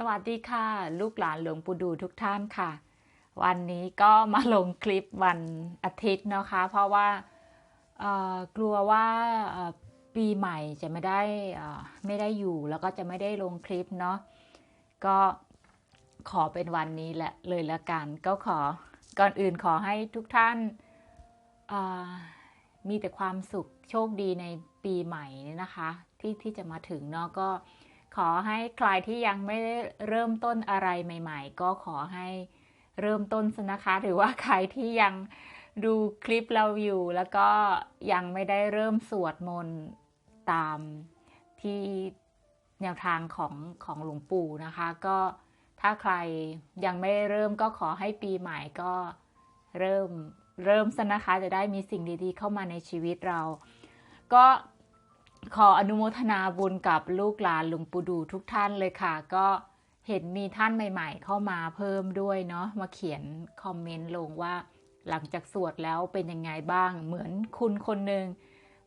สวัสดีค่ะ ลูกหลานหลวงปู่ดูทุกท่านค่ะ วันนี้ก็มาลงคลิปวันอาทิตย์นะคะ เพราะว่ากลัวว่าปีใหม่จะไม่ได้ไม่ได้อยู่แล้วก็จะไม่ได้ลงคลิปเนาะก็ขอเป็นวันนี้แหละเลยละกัน ก็ขอก่อนอื่นขอให้ทุกท่านมีแต่ความสุขโชคดีในปีใหม่นี่นะคะ ที่ที่จะมาถึงเนาะก็ ขอให้ใครที่ยังไม่ได้เริ่มต้นอะไรใหม่ ๆ ก็ขอให้เริ่มต้นสนะคะ หรือว่าใครที่ยังดูคลิปเราอยู่ แล้วก็ยังไม่ได้เริ่มสวดมนต์ตามที่แนวทางของของหลวงปู่นะคะ ก็ถ้าใครยังไม่เริ่มก็ขอให้ปีใหม่ก็เริ่มเริ่มซะนะคะ จะได้มีสิ่งดีๆ เข้ามาในชีวิตเรา ก็ ขออนุโมทนาบุญกับลูกหลานหลวงปู่ดูทุกท่านเลยค่ะ ก็เห็นมีท่านใหม่ ๆ เข้ามาเพิ่มด้วยเนาะมาเขียนคอมเมนต์ลงว่า หลังจากสวดแล้วเป็นยังไงบ้าง เหมือนคุณคนหนึ่ง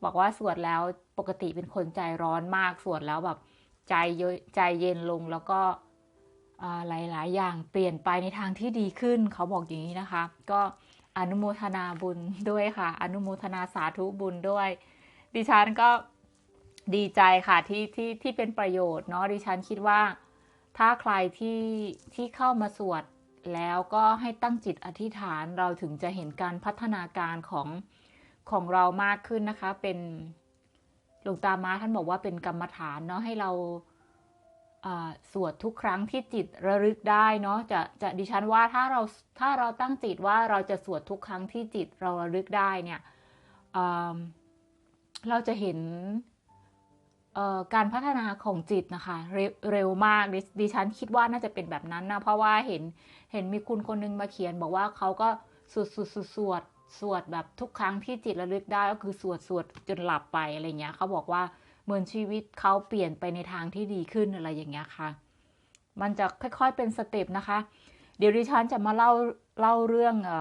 บอกว่าสวดแล้วปกติเป็นคนใจร้อนมากสวดแล้วแบบใจใจเย็นลงแล้วก็หลายๆ อย่างเปลี่ยนไปในทางที่ดีขึ้นเขาบอกอย่างนี้นะคะ ก็อนุโมทนาบุญด้วยค่ะ อนุโมทนาสาธุบุญด้วย ดิฉันก็ ดีใจค่ะที่ที่ที่เป็นประโยชน์เนาะดิฉันคิดว่า ถ้าใครที่ที่เข้ามาสวดแล้วก็ให้ตั้งจิตอธิษฐานเราถึงจะเห็นการพัฒนาการของของเรามากขึ้นนะคะ เป็นหลวงตามาท่านบอกว่าเป็นกรรมฐานเนาะให้เราสวดทุกครั้งที่จิตระลึกได้เนาะจะจะดิฉันว่าถ้าเราถ้าเราตั้งจิตว่าเราจะสวดทุกครั้งที่จิตเราระลึกได้เนี่ยเราจะเห็น การพัฒนาของจิตนะคะเรเร็วมากดิฉันคิดว่าน่าจะเป็นแบบนั้นนะ เพราะว่าเห็นเห็นมีคุณคนนึงมาเขียน บอกว่าเขาก็สวดสวดสวดสวดแบบทุกครั้งที่จิตระลึกได้ก็คือสวดสวดจนหลับไปอะไรเงี้ยเขาบอกว่าเหมือนชีวิตเขาเปลี่ยนไปในทางที่ดีขึ้นอะไรอย่างเงี้ยค่ะ มันจะค่อยๆเป็นสเต็ปนะคะ เดี๋ยวดิฉันจะมาเล่าเล่าเรื่องอ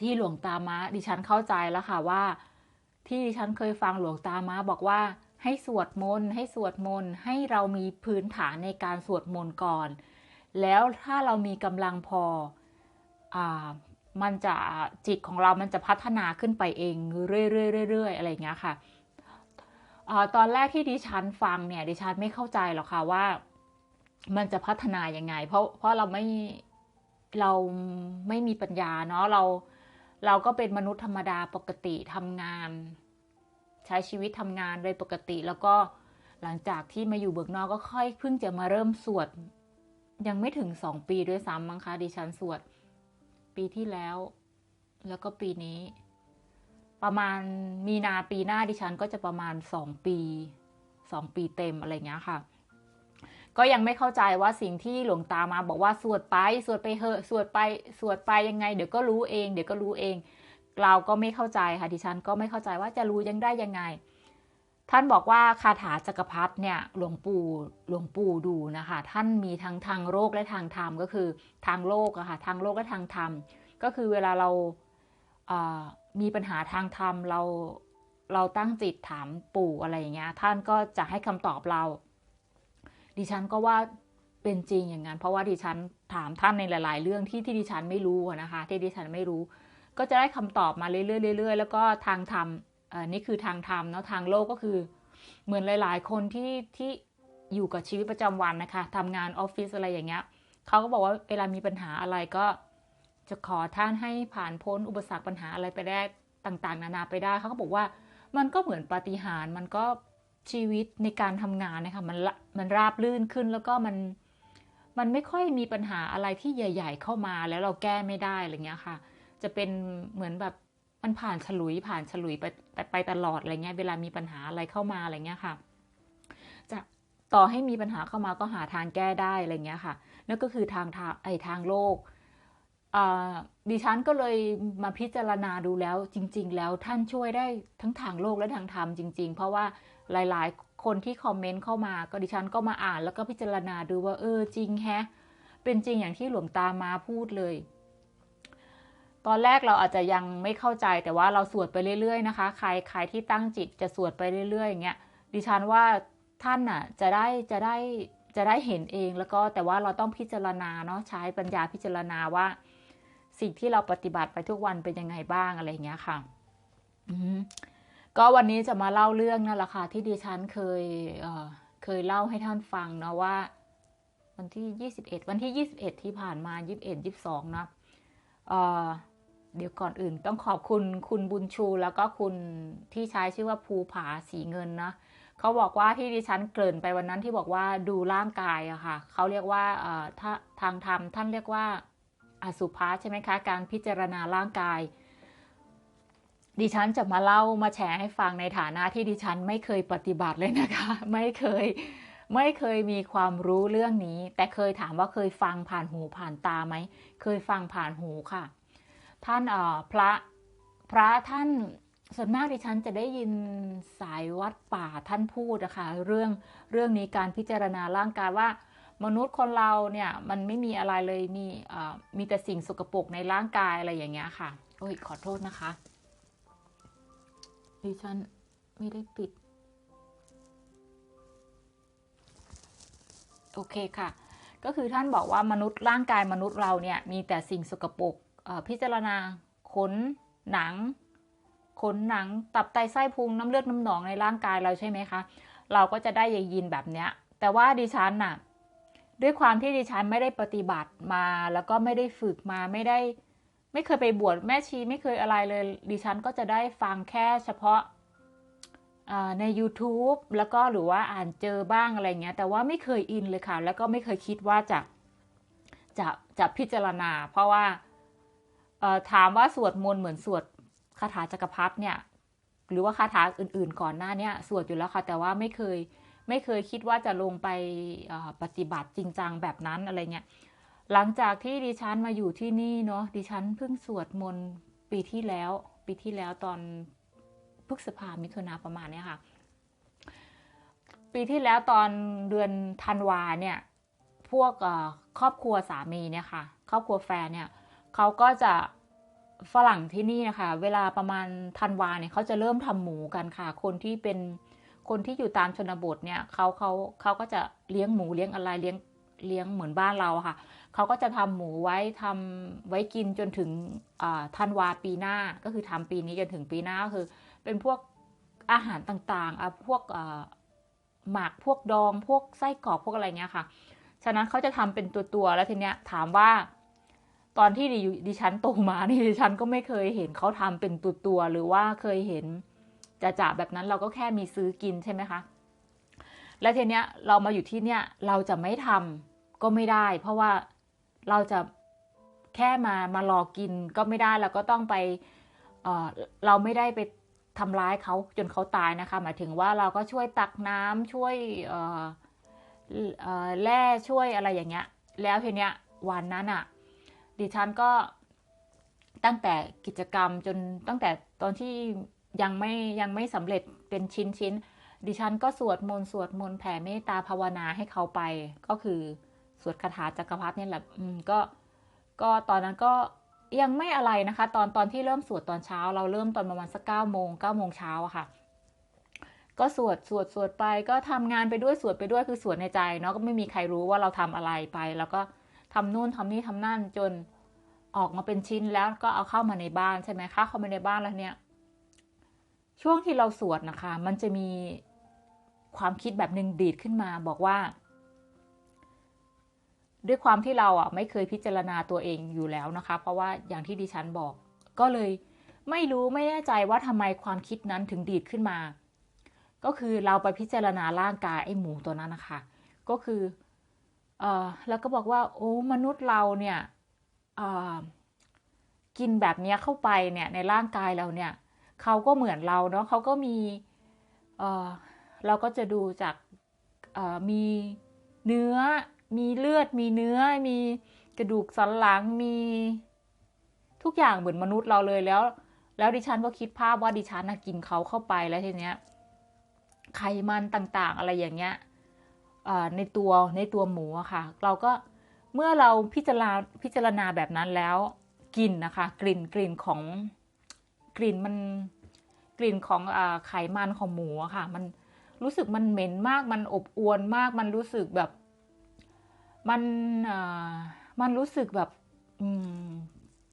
ที่หลวงตามาดิฉันเข้าใจแล้วค่ะว่า ที่ดิฉันเคยฟังหลวงตามาบอกว่า ให้สวดมนต์ให้สวดมนต์ให้เรามีพื้นฐานในการสวดมนต์ก่อน แล้วถ้าเรามีกำลังพออมันจะจิตของเรามันจะพัฒนาขึ้นไปเองเรื่อยๆๆอะไรอย่างเงี้ยค่ะอตอนแรกที่ดิฉันฟังเนี่ยดิฉันไม่เข้าใจหรอกค่ะว่ามันจะพัฒนายังไง เพราะเพราะเราไม่เราไม่มีปัญญาเนาะเราเราก็เป็นมนุษย์ธรรมดาปกติทำงาน ใช้ชีวิตทำงานโดยปกติ แล้วก็หลังจากที่มาอยู่เบิกนอกก็ค่อยเพิ่งจะมาเริ่มสวด ยังไม่ถึงสองปีด้วยซ้ำมั้งคะดิฉันสวด ปีที่แล้ว แล้วก็ปีนี้ ประมาณมีนาปีหน้าดิฉันก็จะประมาณสองปีสองปีเต็มอะไรเงี้ยค่ะ ก็ยังไม่เข้าใจว่าสิ่งที่หลวงตามาบอกว่าสวดไป สวดไปเหอะสวดไปสวดไปยังไง เดี๋ยวก็รู้เอง เดี๋ยวก็รู้เอง เราก็ไม่เข้าใจค่ะดิฉันก็ไม่เข้าใจว่าจะรู้ยังได้ยังไง ท่านบอกว่าคาถาจักรพรรดิเนี่ยหลวงปู่หลวงปู่ดูนะคะ ท่านมีทั้งทางโลกและทางธรรมก็คือทางโลกอะค่ะทางโลกและทางธรรม ก็คือเวลาเรามีปัญหาทางธรรมเราเราตั้งจิตถามปู่อะไรอย่างเงี้ยท่านก็จะให้คำตอบเรา ดิฉันก็ว่าเป็นจริงอย่างนั้น เพราะว่าดิฉันถามท่านในหลาย ๆ เรื่องที่ที่ดิฉันไม่รู้นะคะ ที่ดิฉันไม่รู้ ก็จะได้คำตอบมาเรื่อยๆแล้วก็ทางธรรมนี่คือทางธรรมเนาะทางโลกก็คือเหมือนหลาย ๆ คนที่ที่อยู่กับชีวิตประจำวันนะคะทำงานออฟฟิศอะไรอย่างเงี้ยเขาก็บอกว่าเวลามีปัญหาอะไรก็จะขอท่านให้ผ่านพ้นอุปสรรคปัญหาอะไรไปได้ต่างๆ นานาไปได้เขาก็บอกว่ามันก็เหมือนปาฏิหาริย์มันก็ชีวิตในการทำงานนะคะมันมันราบลื่นขึ้นแล้วก็มันมันไม่ค่อยมีปัญหาอะไรที่ใหญ่ ๆ เข้ามาแล้วเราแก้ไม่ได้อะไรเงี้ยค่ะ จะเป็นเหมือนแบบมันผ่านฉลุยผ่านฉลุยไปไปตลอดอะไรเงี้ย เวลามีปัญหาอะไรเข้ามาอะไรเงี้ยค่ะ จะต่อให้มีปัญหาเข้ามาก็หาทางแก้ได้อะไรเงี้ยค่ะนั่นก็คือทางทางไอทางโลกดิฉันก็เลยมาพิจารณาดูแล้วจริง ๆ แล้วท่านช่วยได้ทั้งทางโลกและทางธรรมจริง ๆ เพราะว่าหลายๆ คนที่คอมเมนต์เข้ามาก็ดิฉันก็มาอ่านแล้วก็พิจารณาดูว่าเออจริงแฮะเป็นจริงอย่างที่หลวงตามาพูดเลย ตอนแรกเราอาจจะยังไม่เข้าใจแต่ว่าเราสวดไปเรื่อยๆนะคะ ใครใครที่ตั้งจิตจะสวดไปเรื่อยๆอย่างเงี้ยดิฉันว่าท่านน่ะจะได้จะได้จะได้เห็นเองแล้วก็แต่ว่าเราต้องพิจารณาเนาะใช้ปัญญาพิจารณาว่า สิ่งที่เราปฏิบัติไปทุกวันเป็นยังไงบ้างอะไรเงี้ยค่ะก็วันนี้จะมาเล่าเรื่องนั่นแหละค่ะที่ดิฉันเคยเเคยเล่าให้ท่านฟังเนาะว่า วันที่ 21 วันที่ 21 ที่ผ่านมา 21 22นะเอ่อ เดี๋ยวก่อนอื่น ต้องขอบคุณคุณบุญชูแล้วก็คุณที่ใช้ชื่อว่าภูผาสีเงินนะเขาบอกว่าที่ดิฉันเกริ่นไปวันนั้นที่บอกว่าดูร่างกายอะค่ะเขาเรียกว่าถ้าทางธรรมท่านเรียกว่าอสุภะใช่ไหมคะ การพิจารณาร่างกาย ดิฉันจะมาเล่ามาแชร์ให้ฟังในฐานะที่ดิฉันไม่เคยปฏิบัติเลยนะคะ ไม่เคยไม่เคยมีความรู้เรื่องนี้ แต่เคยถามว่าเคยฟังผ่านหูผ่านตาไหม เคยฟังผ่านหูค่ะ ท่านเอ่อพระพระท่านส่วนมากดิฉันจะได้ยินสายวัดป่าท่านพูดนะคะเรื่องเรื่องนี้การพิจารณาร่างกายว่ามนุษย์คนเราเนี่ยมันไม่มีอะไรเลยมีเอ่อมีแต่สิ่งสกปรกในร่างกายอะไรอย่างเงี้ยค่ะ โอ้ยขอโทษนะคะดิฉันไม่ได้ปิด โอเคค่ะ ก็คือท่านบอกว่ามนุษย์ร่างกายมนุษย์เราเนี่ยมีแต่สิ่งสกปรก พิจารณา ขน หนัง ขนหนัง ตับไตไส้พุงน้ำเลือดน้ำหนองในร่างกายเราใช่ไหมคะ เราก็จะได้ยินแบบเนี้ย แต่ว่าดิฉันน่ะ ด้วยความที่ดิฉันไม่ได้ปฏิบัติมา แล้วก็ไม่ได้ฝึกมาไม่ได้ ไม่เคยไปบวชแม่ชีไม่เคยอะไรเลย ดิฉันก็จะได้ฟังแค่เฉพาะใน YouTube แล้วก็หรือว่าอ่านเจอบ้างอะไรเงี้ย แต่ว่าไม่เคยอินเลยค่ะ แล้วก็ไม่เคยคิดว่าจะจะจะพิจารณา เพราะว่า ถามว่าสวดมนต์เหมือนสวดคาถาจักรพรรดิเนี่ย หรือว่าคาถาอื่น ๆ ก่อนหน้าเนี้สวดอยู่แล้วค่ะ แต่ว่าไม่เคยไม่เคยคิดว่าจะลงไปปฏิบัติจริงจังแบบนั้นอะไรเงี้ยหลังจากที่ดิฉันมาอยู่ที่นี่เนาะดิฉันเพิ่งสวดมนต์ปีที่แล้ว ปีที่แล้วตอนพฤษภามิถุนาประมาณเนี้ยค่ะ ปีที่แล้วตอนเดือนธันวาเนี่ย พวกครอบครัวสามีเนี่ยค่ะ ครอบครัวแฟนเนี่ย เขาก็จะฝรั่งที่นี่นะคะ เวลาประมาณธันวาเนี่ยเขาจะเริ่มทำหมูกันค่ะ คนที่เป็นคนที่อยู่ตามชนบทเนี่ยเขาเขาเขาก็จะเลี้ยงหมูเลี้ยงอะไรเลี้ยงเลี้ยงเหมือนบ้านเราค่ะเขาก็จะทำหมูไว้ทำไว้กินจนถึงธันวาปีหน้าก็คือทำปีนี้จนถึงปีหน้าก็คือ เป็นพวกอาหารต่างๆอะพวกหมักพวกดอง พวกไส้กรอกพวกอะไรเงี้ยค่ะ ฉะนั้นเขาจะทำเป็นตัวๆแล้วทีเนี้ยถามว่า ตอนที่ดิฉันโตมานี่ดิฉันก็ไม่เคยเห็นเขาทำเป็นตัวๆหรือว่าเคยเห็นจะจะแบบนั้นเราก็แค่มีซื้อกินใช่ไหมคะ แล้วทีเนี้ยเรามาอยู่ที่เนี้ยเราจะไม่ทำก็ไม่ได้ เพราะว่าเราจะแค่มามารอกินก็ไม่ได้เราก็ต้องไปเเราไม่ได้ไปทำร้ายเขาจนเขาตายนะคะ หมายถึงว่าเราก็ช่วยตักน้ำช่วยแร่ช่วยอะไรอย่างเงี้ย แล้วทีเนี้ยวันนั้นอะ่ะ ดิฉันก็ตั้งแต่กิจกรรมจนตั้งแต่ตอนที่ยังไม่ยังไม่สำเร็จเป็นชิ้นชิ้น ดิฉันก็สวดมนต์สวดมนต์แผ่เมตตาภาวนาให้เขาไป ก็คือสวดคาถาจักรพรรดินี่แหละอืมก็ก็ตอนนั้นก็ยังไม่อะไรนะคะ ตอนตอนที่เริ่มสวดตอนเช้า เราเริ่มตอนประมาณสักเก้าโมงเก้าโมงเช้าอะค่ะ ก็สวดสวดสวดไปก็ทำงานไปด้วยสวดไปด้วยคือสวดในใจเนาะก็ไม่มีใครรู้ว่าเราทำอะไรไป แล้วก็ ทำนู่นทำนี่ทำนั่นจนออกมาเป็นชิ้นแล้วก็เอาเข้ามาในบ้านใช่ไหมคะเข้ามาในบ้านแล้วเนี่ย ช่วงที่เราสวดนะคะ มันจะมีความคิดแบบหนึ่งดีดขึ้นมาบอกว่า ด้วยความที่เราอะไม่เคยพิจารณาตัวเองอยู่แล้วนะคะ เพราะว่าอย่างที่ดิฉันบอก ก็เลยไม่รู้ไม่แน่ใจว่าทำไมความคิดนั้นถึงดีดขึ้นมา ก็คือเราไปพิจารณาร่างกายไอ้หมูตัวนั้นนะคะ ก็คือ แล้วก็บอกว่าโอ้มนุษย์เราเนี่ยกินแบบนี้เข้าไปเนี่ยในร่างกายเราเนี่ยเขาก็เหมือนเราเนาะเขาก็มีเเราก็จะดูจากมีเนื้อ มีเลือด มีเนื้อ มีกระดูกสันหลัง มีทุกอย่างเหมือนมนุษย์เราเลยแล้ว แล้วดิฉันก็คิดภาพว่าดิฉันกินเขาเข้าไปแล้วทีเนี้ยไขมันต่างๆ อะไรอย่างเงี้ย ในตัวในตัวหมูอะค่ะ เราก็เมื่อเราพิจารณาพิจารณาแบบนั้นแล้วกลิ่นนะคะ กลิ่นกลิ่นของกลิ่นมันกลิ่นของอไขมันของหมูอะค่ะ มันรู้สึกมันเหม็นมาก มันอบอวนมาก มันรู้สึกแบบ มันมันรู้สึกแบบ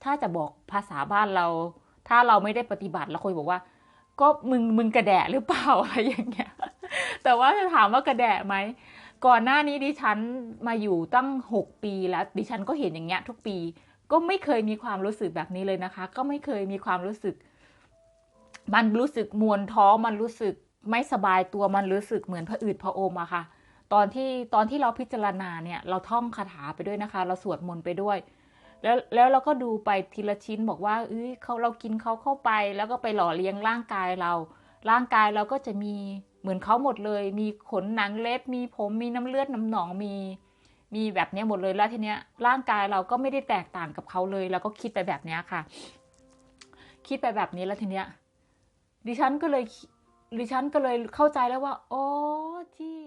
ถ้าจะบอกภาษาบ้านเรา ถ้าเราไม่ได้ปฏิบัติเราคยบอกว่า ก็มึงมึงกระแดะหรือเปล่าอะไรอย่างเงี้ย แต่ว่าจะถามว่ากระแดะไหม ก่อนหน้านี้ดิฉันมาอยู่ตั้งหกปีแล้ว ดิฉันก็เห็นอย่างเงี้ยทุกปี ก็ไม่เคยมีความรู้สึกแบบนี้เลยนะคะ ก็ไม่เคยมีความรู้สึก มันรู้สึกมวนท้องมันรู้สึกไม่สบายตัวมันรู้สึกเหมือนผะอืดผะอมอะค่ะ ตอนที่ตอนที่เราพิจารณาเนี่ย เราท่องคาถาไปด้วยนะคะ เราสวดมนต์ไปด้วย แล้วแล้วเราก็ดูไปทีละชิ้นบอกว่าเอ้ยเขาเรากินเขาเข้าไป แล้วก็ไปหล่อเลี้ยงร่างกายเรา ร่างกายเราก็จะมี เหมือนเขาหมดเลย มีขนหนังเล็บ มีผมมีน้ำเลือดน้ำหนองมี มีแบบนี้หมดเลยแล้วทีเนี้ยร่างกายเราก็ไม่ได้แตกต่างกับเขาเลยเราก็คิดไปแบบนี้ค่ะ คิดไปแบบนี้แล้วทีเนี้ยดิฉันก็เลยดิฉันก็เลยเข้าใจแล้วว่าอ๋อที่